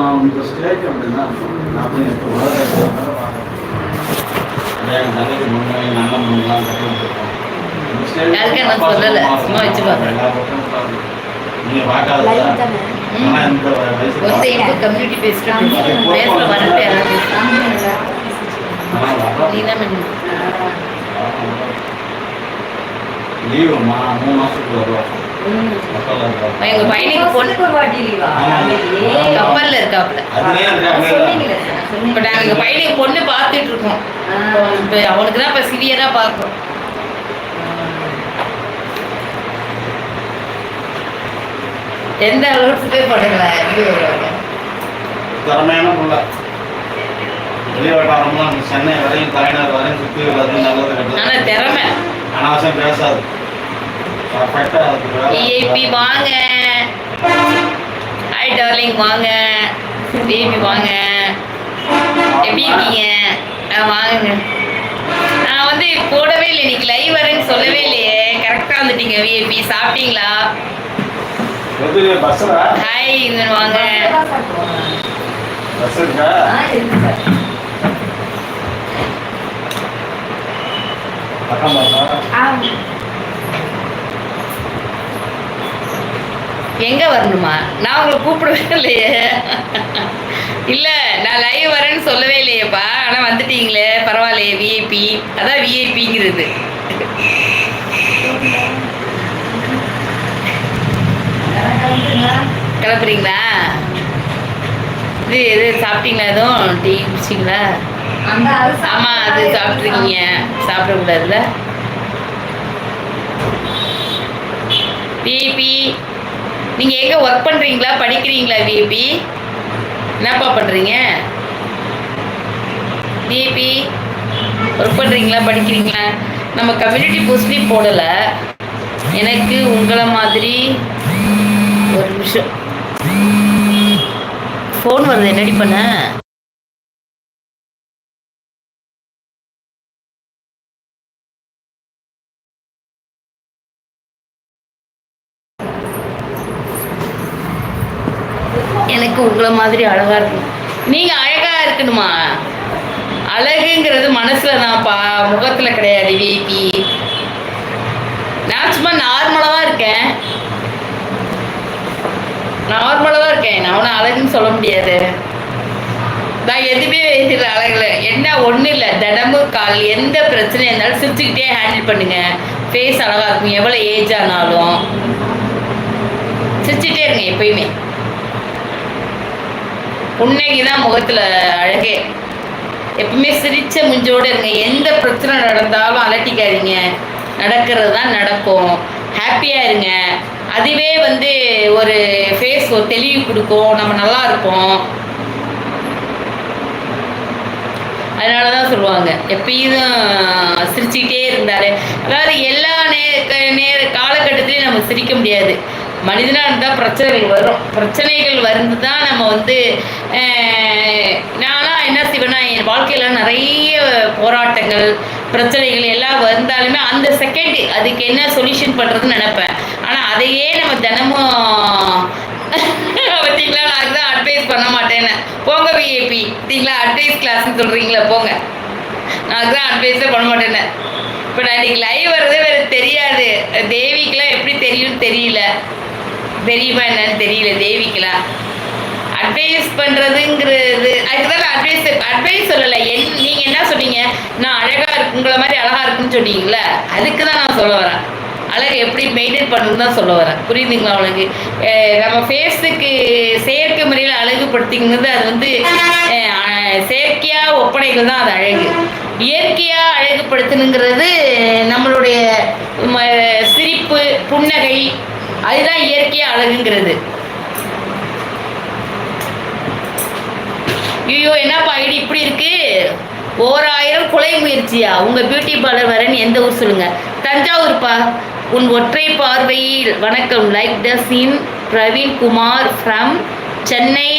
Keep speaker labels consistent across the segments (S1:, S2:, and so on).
S1: நான் இந்த ஸ்டேஜ் அப்படின்னா நான் போய் இப்போ என் தங்கச்சி முன்னே நல்ல முன்னெல்லாம் நீங்க இந்த லீவுமா மூணு மாசத்துக்கு வருவாங்க
S2: எங்க பையனுக்கு பொண்ணு. கப்பல்ல
S1: இருக்காங்க
S2: இப்போ நாங்கள் எங்கள் பையனுக்கு பொண்ணு பார்த்துட்டு இருக்கோம் இப்போ அவனுக்கு தான் இப்போ சிவியராக பார்க்குறோம் எந்த அளவுக்கு பண்ணுங்களா எப்படி வருவாங்க
S1: திறமையான புள்ள. சென்னை வரையும் தலைநகர் வரையும் சுற்றி உள்ளது. நல்லது
S2: ஆனா
S1: கெட்டது
S2: திறமை.
S1: அனாவசியம் பேசாது.
S2: விஐபி வாங்க. ஹாய் டார்லிங் வாங்க. விஐபி வாங்க. எப்படி இருக்கீங்க? ஆ, வாங்க. நான் வந்து போடவே இல்லை இன்னைக்கு லைவ் வரேன்னு சொல்லவே இல்லையே. கரெக்டாக வந்துட்டீங்க விஐபி சாப்பிட்டீங்களா? ஹாய் இங்க வாங்க.
S1: பக்கம் பார்த்தா
S2: எங்க வரணுமா? நான் உங்களை கூப்பிடவே இல்லையே. இல்ல நான் லைவ் வரேன்னு சொல்லவே இல்லையேப்பா. ஆனா வந்துட்டீங்களே பரவாயில்லையே விஐபி அதான் விஐபிங்கிறது கிளப்புறீங்களா இது எது சாப்பிட்டீங்களா எதுவும்? டீ குடிச்சிங்களா ஆமா அது சாப்பிட்ருக்கீங்க சாப்பிடக்கூடாதுல்ல பிபி நீங்க எங்க ஒர்க் பண்றீங்களா? படிக்கிறீங்களா விஐபி என்னப்பா பண்றீங்க? விஐபி ஒர்க் பண்றீங்களா? படிக்கிறீங்களா? நம்ம கம்யூனிட்டி போஸ்ட்லேயும் போடல. எனக்கு உங்களை மாதிரி ஒரு நிமிஷம். ஃபோன் வருது என்னடி பண்ண எனக்கு உங்களை மாதிரி அழகா இருக்கணும். நீங்க அழகா இருக்கணுமா? அழகுங்கிறது மனசுல பா முகத்துல கிடையாது விபி நான் சும்மா நார்மலாக இருக்கேன். நார்மலாக தான் இருக்கேன். நான் ஒன்றும் அழகுன்னு சொல்ல முடியாது. நான் எதுவுமே இதில் அழகில். என்ன ஒன்றும் இல்லை. தினமும் கால் எந்த பிரச்சனையாக இருந்தாலும் சிரிச்சுக்கிட்டே ஹேண்டில் பண்ணுங்க. ஃபேஸ் அழகாக இருக்கும். எவ்வளோ ஏஜ் ஆனாலும். சிரிச்சுட்டே இருங்க எப்பயுமே. புன்னைக்கு தான் முகத்தில் அழகே. எப்பவுமே சிரிச்ச முஞ்சோட இருங்க. எந்த பிரச்சனை நடந்தாலும் அலட்டிக்காதீங்க. நடக்கிறது தான் நடக்கும். ஹாப்பியாக இருங்க. அதுவே வந்து ஒரு ஃபேஸ் ஒரு தெளிவு கொடுக்கும். நம்ம நல்லா இருப்போம். அதனால தான் சொல்லுவாங்க. எப்பயும் சிரிச்சுக்கிட்டே இருந்தாரு அதாவது எல்லா நே நேர காலகட்டத்திலையும் நம்ம சிரிக்க முடியாது. மனிதனாக இருந்தால் பிரச்சனைகள் வரும். பிரச்சனைகள் வந்து தான் நம்ம வந்து நானாக என்ன செய்வேன்னா என் வாழ்க்கையில் நிறைய போராட்டங்கள் பிரச்சனைகள் எல்லாம் வந்தாலுமே அந்த செகண்ட் அதுக்கு என்ன சொல்யூஷன் பண்ணுறதுன்னு நினப்பேன். ஆனால் அதையே நம்ம தினமும் பார்த்தீங்களா? நான் அதுதான் அட்வைஸ் பண்ண மாட்டேன்னு. போங்க விஏபி பார்த்தீங்களா? அட்வைஸ் கிளாஸ்ன்னு சொல்கிறீங்களா போங்க. நான் அதுதான் அட்வைஸே பண்ண மாட்டேன்னு. இப்போ நான் இன்னைக்கு லைவ் வருது வேறு தெரியாது. தேவிக்கெலாம் எப்படி தெரியும்னு தெரியல. தெரியுமா என்னன்னு தெரியல தேவிக்கலாம் அட்வைஸ் பண்ணுறதுங்கிறது அதுக்கு தான் நான் அட்வைஸ் அட்வைஸ் சொல்லலை. என் நீங்கள் என்ன சொன்னீங்க? நான் அழகாக இருக்கு உங்களை மாதிரி அழகாக இருக்குன்னு சொன்னீங்களே அதுக்கு தான் நான் சொல்ல வரேன். அழகு எப்படி மெயின்டைன் பண்ணணும்னு தான் சொல்ல வரேன். புரியுதுங்களா உங்களுக்கு? நம்ம ஃபேஸுக்கு செயற்கை முறையில் அழகுபடுத்திங்கிறது அது வந்து செயற்கையாக ஒப்பனைகள் தான் அது அழகு. இயற்கையாக அழகுபடுத்தணுங்கிறது நம்மளுடைய சிரிப்பு புன்னகை அதுதான் இயற்கையாக அழகுங்கிறது. ஐயோ என்னப்பா ஐடி இப்படி இருக்கு? ஓராயிரம் கொலை முயற்சியா? உங்க பியூட்டி பார்லர் வரேன்னு எந்த ஊர் சொல்லுங்க? தஞ்சாவூர்ப்பா. உன் ஒற்றை பார்வையில் வணக்கம். Like the scene Praveen Kumar from Chennai.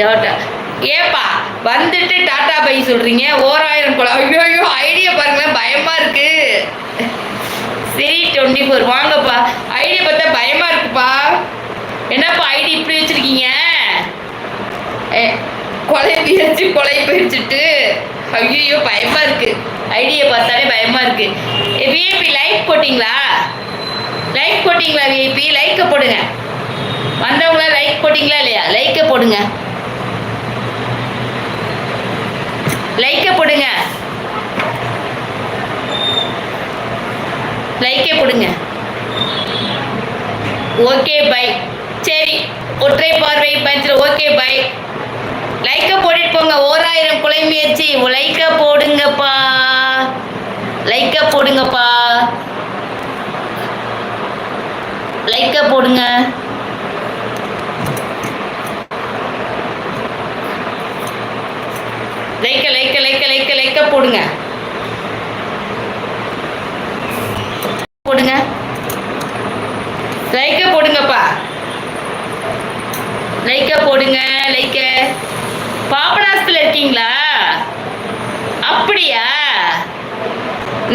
S2: Tata ஏப்பா வந்துட்டு டாட்டா பை சொல்றீங்க. ஓராயிரம் கொலை ஐயோ ஐயோ ஐடியா பாருங்களேன் பயமா இருக்கு. சரி டுவெண்ட்டி ஃபோர் வாங்கப்பா ஐடி பார்த்தா பயமாக இருக்குப்பா. என்னப்பா ஐடி இப்படி வச்சுருக்கீங்க? ஏ, கொலை முயற்சி கொலை போயிடுச்சுட்டு ஐயோ பயமாக இருக்கு. ஐடியை பார்த்தாலே பயமாக இருக்கு. விஐபி லைக் போட்டிங்களா? லைக் போட்டிங்களா விஐபி லைக்கை போடுங்க. வந்தவங்களா லைக் போட்டிங்களா இல்லையா? லைக்கை போடுங்க. லைக்கை போடுங்க. லைக்கே போடுங்க ஓகே பை சரி ஒற்றை பார்வை பஞ்சில் ஓகே பை லைக்க போட்டுட்டு போங்க. ஓராயிரம் குலை முயற்சி லைக்க போடுங்கப்பா. லைக்க போடுங்கப்பா. லைக்க போடுங்க. லைக்க லைக்க லைக்க லைக்க லைக்க போடுங்க லைக்க போடுங்கப்பா லைக்க போடுங்க லைக்க பாபநாசத்தில் இருக்கீங்களா? அப்படியா?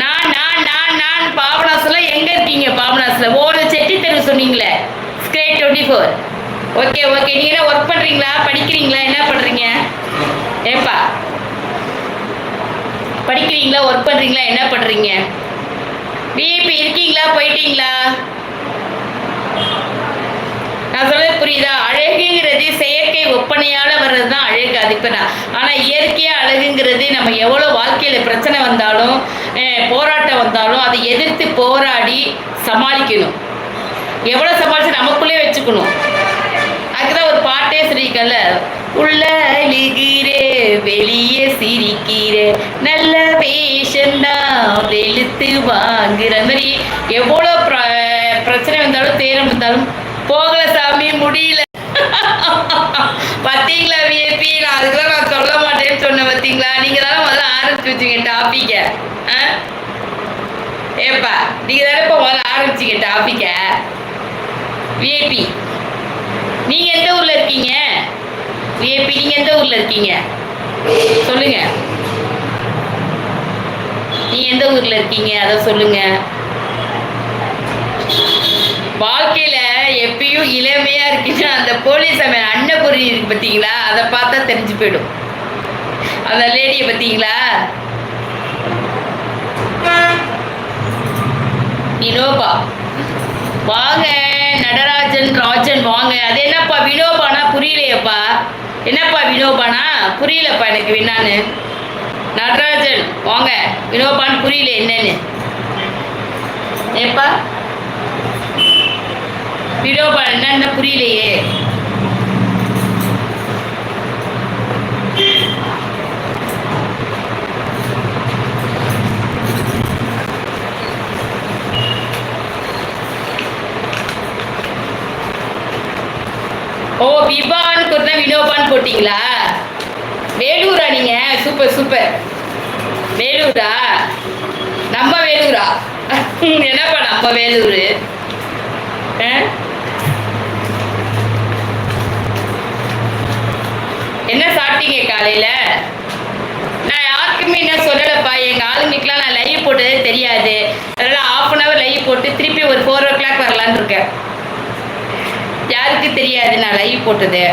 S2: நான் நான் நான் நான் பாபனாஸ்ல எங்கே இருக்கீங்க பாபனாஸ்ல ஓட செட்டி தெரு சொன்னீங்களே. ஸ்கிரேட் டுவெண்ட்டி ஃபோர் ஓகே ஓகே நீங்க என்ன ஒர்க் பண்ணுறீங்களா படிக்கிறீங்களா? என்ன பண்ணுறீங்க ஏப்பா. படிக்கிறீங்களா? ஒர்க் பண்ணுறீங்களா என்ன பண்ணுறீங்க விஐபி இருக்கீங்களா? போயிட்டீங்களா? சொல்றது புரியுதா? அழகுங்கிறது செயற்கை ஒப்பனையால வர்றது தான் அழகு அதுக்குனா ஆனா இயற்கையா அழகுங்கிறது நம்ம எவ்வளவு வாழ்க்கையில பிரச்சனை வந்தாலும் போராட்டம் வந்தாலும் அதை எதிர்த்து போராடி சமாளிக்கணும். எவ்வளோ சமாளிச்சு நமக்குள்ளே வச்சுக்கணும். அதுக்குதான் ஒரு பாட்டே சிரிக்கல உள்ள அழுகிறே வெளியே சிரிக்கிறே நல்ல வேஷந்தான் வெளுத்து வாங்குற மாதிரி. எவ்வளோ பிர- பிரச்சனை வந்தாலும் தேரம் வந்தாலும் போகல சாமி முடியல. பார்த்தீங்களா விஏபி நான் அதுக்கெல்லாம் நான் சொல்ல மாட்டேன்னு சொன்னேன் பார்த்தீங்களா? நீங்கள் தானே முதல்ல ஆரம்பிச்சு வச்சுங்க டாப்பிக்கை ஆ? ஏப்பா நீங்கள் தானே இப்போ முதல்ல ஆரம்பிச்சிங்க டாப்பிக்கை விஏபி நீங்கள் எந்த ஊரில் இருக்கீங்க? விஐபி நீங்கள் எந்த ஊரில் இருக்கீங்க? சொல்லுங்க. நீ எந்த ஊர்ல இருக்கீங்க? அதை சொல்லுங்க. வாழ்க்கையில எப்பயும் இளமையா இருக்குன்னா அந்த போலீஸ் அவன் அன்னபுரி இருக்கு பார்த்தீங்களா அதை பார்த்தா தெரிஞ்சு போயிடும். அந்த லேடியை பார்த்தீங்களா வினோபா. வாங்க நடராஜன் ராஜன் வாங்க. அது என்னப்பா வினோபானா? புரியலையப்பா. என்னப்பா வினோபானா? புரியலப்பா எனக்கு என்னான்னு. நடராஜன் வாங்க. வினோபான்னு புரியல என்னன்னு. ஏப்பா? வினோபா என்ன புரியலையே? ஓ விபான்னு கொடுத்தா வினோபான்னு போட்டிங்களா? வேலூரா நீங்க? Super super. வேலூரா? நம்ம வேலூரா? என்னப்பா நம்ம வேலூர்? ஆ? காலையில. நான் யாருக்குமே என்ன சொல்லலப்பா எங்க ஆளுங்களுக்குலாம் நான் லைவ் போட்டதே தெரியாது. அதனால ஆஃப் அன் ஹவர் லைவ் போட்டு திருப்பி ஒரு ஃபோர் ஓ கிளாக் வரலான்னு இருக்கேன். யாருக்கு தெரியாது நான் லைவ் போட்டது.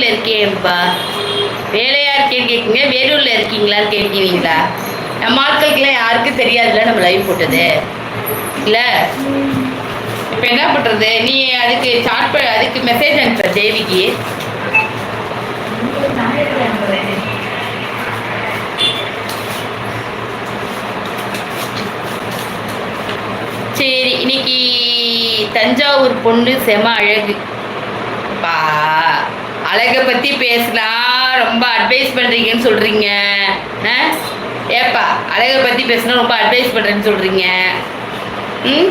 S2: வேலூரில் இருக்கேன்ப்பா. வேலையாக இருக்கேன்னு கேட்குங்க வேலூரில் இருக்கீங்களான்னு கேட்குவீங்களா நம்ம ஆட்களுக்கெல்லாம் யாருக்கும் தெரியாதுல்ல நம்ம லைவ் போட்டது. இல்லை? இப்போ என்ன பண்ணுறது நீ அதுக்கு சாட் ப அதுக்கு மெசேஜ் அனுப்புற தேவிக்கு. சரி இன்னைக்கு தஞ்சாவூர் பொண்ணு செம அழகு. பா. அழகை பற்றி பேசினா ரொம்ப அட்வைஸ் பண்ணுறீங்கன்னு சொல்கிறீங்க ஆ? ஏப்பா அழகை பற்றி பேசினா ரொம்ப அட்வைஸ் பண்ணுறேன்னு சொல்கிறீங்க ம்?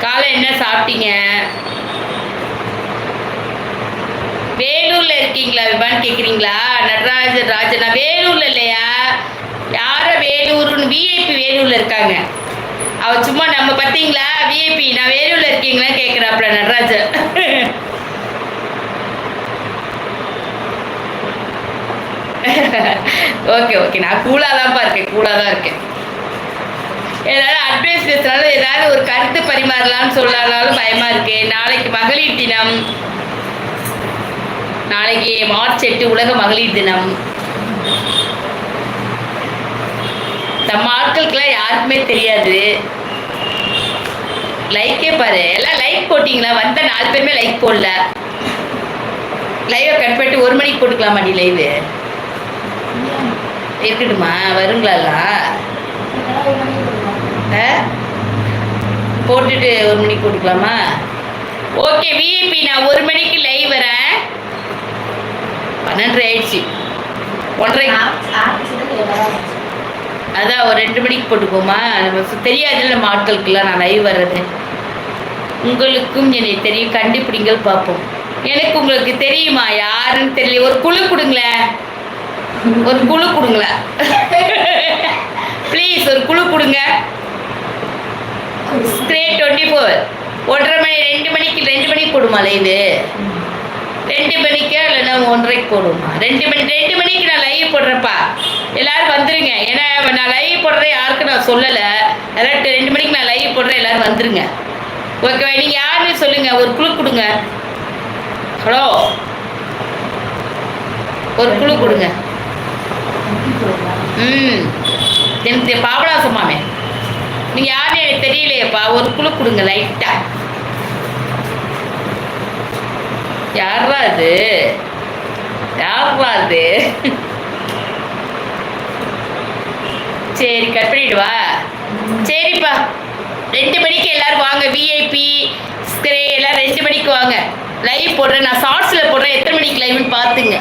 S2: காலை என்ன சாப்பிட்டீங்க? வேலூரில் இருக்கீங்களா விபான்னு கேட்குறீங்களா நடராஜன் ராஜன் வேலூரில் வேலூர்ல இல்லையா? யார வேலூர்னு விஐபி வேலூர்ல இருக்காங்க. அவ சும்மா நம்ம பார்த்தீங்களா விஐபி நான் வேலூர்ல இருக்கீங்களா கேட்குறாப்புல நடராஜன். ஓகே ஓகே நான் கூலாக தான்ப்பா இருக்கேன் கூலாக தான் இருக்கேன். ஏதாவது அட்வைஸ் பேசுனாலும் ஏதாவது ஒரு கருத்து பரிமாறலாம்னு சொல்லலாம்னு பயமாக இருக்கு. நாளைக்கு மகளிர் தினம். நாளைக்கு மார்ச் எட்டு உலக மகளிர் தினம். நம்ம ஆட்களுக்கெல்லாம் யாருக்குமே தெரியாது. லைக்கே பாரு. எல்லாம் லைக் போட்டிங்களா? வந்த நாலு பேருமே லைக் போடல. லைவை கட் பண்ணிட்டு ஒரு மணிக்கு போட்டுக்கலாமாடி லைவு இருக்கட்டுமா? வருங்களாலா? ஆ? போட்டுட்டு ஒரு மணிக்கு போட்டுக்கலாமா? ஓகே விஐபி நான் ஒரு மணிக்கு லைவ் வரேன். பன்னெண்டரை ஆயிடுச்சு. ஒன்றரை அதான் ஒரு ரெண்டு மணிக்கு போட்டுக்கோமா? நம்ம தெரியாதுல்ல நம்ம ஆட்களுக்கெல்லாம் நான் லைவ் வர்றது. உங்களுக்கும் என்னை தெரியும் கண்டுபிடிங்கள் பார்ப்போம். எனக்கு உங்களுக்கு தெரியுமா? யாருன்னு தெரியல. ஒரு குழு கொடுங்களேன். ஒரு குழு கொடுங்களேன் ப்ளீஸ் ஒரு குழு கொடுங்க. ஸ்க்ரே டுவெண்ட்டி ஃபோர் ஒன்றரை மணி ரெண்டு மணிக்கு ரெண்டு மணிக்கு போடுமா இது ரெண்டு மணிக்கா இல்லைன்னா ஒன்றரைக்கு போடுமா? ரெண்டு மணி ரெண்டு மணிக்கு நான் லைவ் போடுறேன்ப்பா எல்லாரும் வந்துருங்க. ஏன்னா நான் லைவ் போடுறத யாருக்கும் நான் சொல்லலை. அதான் ரெண்டு மணிக்கு நான் லைவ் போடுறேன். எல்லாரும் வந்துருங்க. ஓகேவா நீங்கள் யாருன்னு சொல்லுங்க. ஒரு குழு கொடுங்க. ஹலோ ஒரு குழு கொடுங்க. ம். எனக்கு பாபநாசமாமே நீங்கள் யாருன்னு எனக்கு தெரியலையேப்பா. ஒரு குழு கொடுங்க லைட்டாக யாரா அது? யாரா அது? சரி கட் பண்ணிடுவா சரிப்பா. ரெண்டு மணிக்கு எல்லாரும் வாங்க. விஐபி ஸ்க்ரே எல்லாம் ரெண்டு மணிக்கு வாங்க. லைவ் போடுறேன். நான் ஷார்ட்ஸில் போடுறேன். எத்தனை மணிக்கு லைவ்னு பார்த்துங்க.